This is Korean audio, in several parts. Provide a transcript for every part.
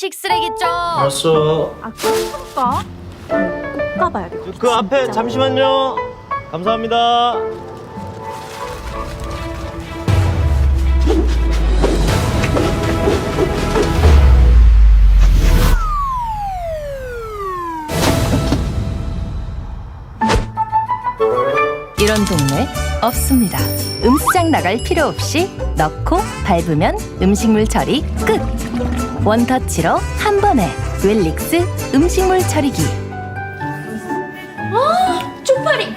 한식 쓰레기죠. 알았어. 아 그럴까? 꼭 가봐야겠다. 그 앞에. 잠시만요. 감사합니다. 이런 동네 없습니다. 음수장 나갈 필요 없이 넣고 밟으면 음식물 처리 끝. 원터치로 한 번에 웰릭스 음식물 처리기. 쪽팔이.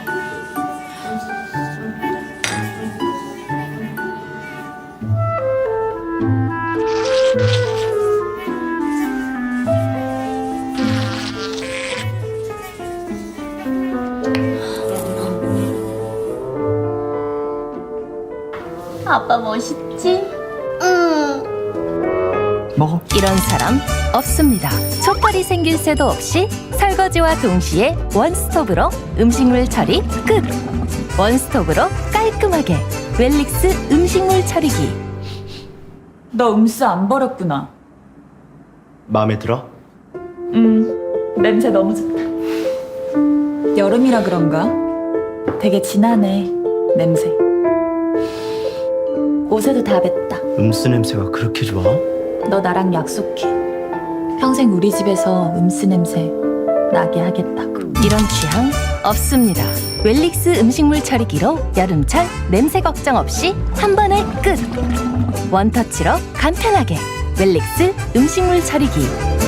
아빠 멋있지? 먹어. 이런 사람 없습니다. 촛불이 생길 새도 없이 설거지와 동시에 원스톱으로 음식물 처리 끝. 원스톱으로 깔끔하게 웰릭스 음식물 처리기. 너 음수 안 버렸구나. 마음에 들어? 음, 냄새 너무 좋다. 여름이라 그런가? 되게 진하네, 냄새. 옷에도 다 뱉다. 음수 냄새가 그렇게 좋아? 너 나랑 약속해. 평생 우리 집에서 음수 냄새 나게 하겠다고. 이런 취향 없습니다. 웰릭스 음식물 처리기로 여름철 냄새 걱정 없이 한 번에 끝. 원터치로 간편하게 웰릭스 음식물 처리기.